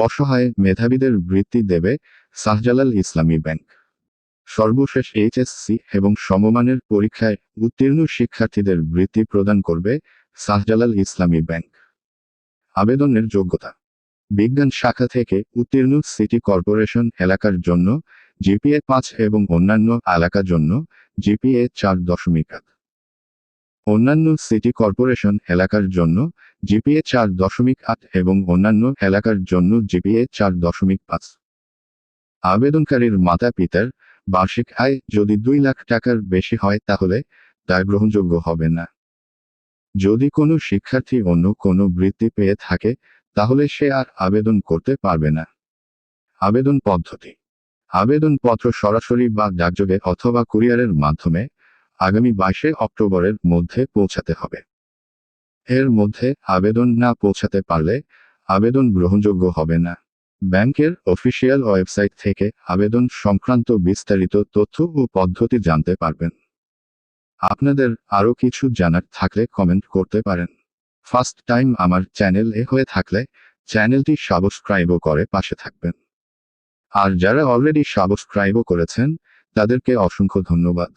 অসহায় মেধাবীদের বৃত্তি দেবে শাহজালাল ইসলামী ব্যাংক। সর্বশেষ এইচএসসি এবং সমমানের পরীক্ষায় উত্তীর্ণ শিক্ষার্থীদের বৃত্তি প্রদান করবে শাহজালাল ইসলামী ব্যাংক। আবেদনের যোগ্যতা। বিজ্ঞান শাখা থেকে উত্তীর্ণ সিটি কর্পোরেশন এলাকার জন্য, জিপিএ পাঁচ এবং অন্যান্য এলাকার জন্য, জিপিএ চার দশমিক এক অন্যান্য সিটি কর্পোরেশন এলাকার জন্য জিপিএ চার দশমিক আট এবং অন্যান্য এলাকার জন্য জিপিএ চার দশমিক পাঁচ। আবেদনকারীর মাতা পিতার বার্ষিক আয় যদি দুই লাখ টাকার বেশি হয় তাহলে তা গ্রহণযোগ্য হবে না। যদি কোনো শিক্ষার্থী অন্য কোনো বৃত্তি পেয়ে থাকে, তাহলে সে আর আবেদন করতে পারবে না। আবেদন পদ্ধতি। আবেদনপত্র সরাসরি বা ডাকযোগে অথবা কুরিয়ারের মাধ্যমে আগামী বাইশে অক্টোবরের মধ্যে পৌঁছাতে হবে। এর মধ্যে আবেদন না পৌঁছাতে পারলে আবেদন গ্রহণযোগ্য হবে না। ব্যাংকের অফিসিয়াল ওয়েবসাইট থেকে আবেদন সংক্রান্ত বিস্তারিত তথ্য ও পদ্ধতি জানতে পারবেন। আপনাদের আরও কিছু জানার থাকলে কমেন্ট করতে পারেন। ফার্স্ট টাইম আমার চ্যানেল এ হয়ে থাকলে চ্যানেলটি সাবস্ক্রাইবও করে পাশে থাকবেন। আর যারা অলরেডি সাবস্ক্রাইবও করেছেন, তাদেরকে অসংখ্য ধন্যবাদ।